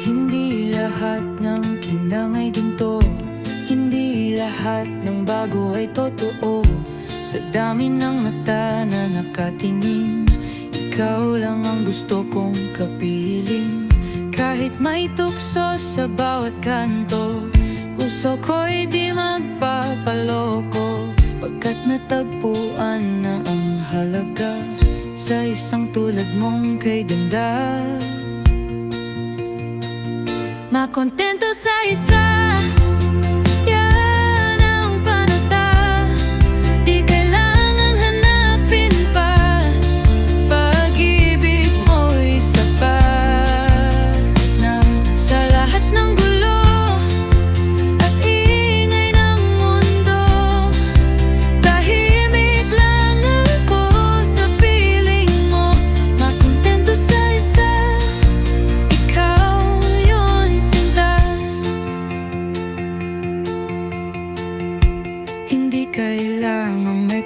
Hindi lahat ng kinang ay ginto. Hindi lahat ng bago ay totoo. Sa dami ng mata na nakatingin Ikaw lang ang gusto kong kapiling Kahit may tukso sa bawat kanto Puso ko'y di magpapaloko. Pagkat natagpuan na ang halaga Sa isang tulad mong kay ganda más contentos ahí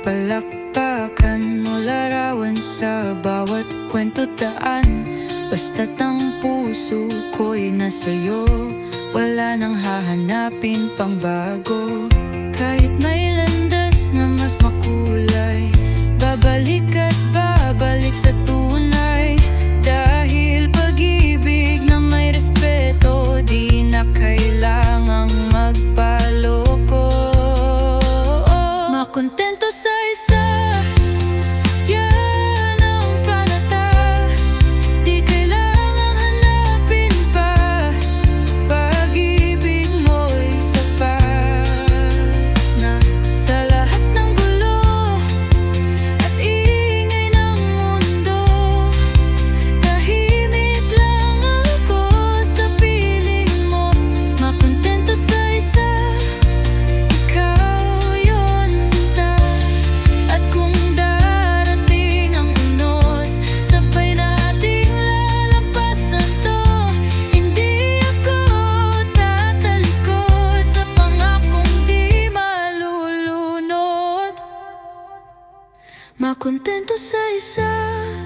palakpakan o larawan sa bawat kwento daan Basta't ang puso ko'y nasa'yo Wala nang hahanapin pang bago ma contento sei, sai.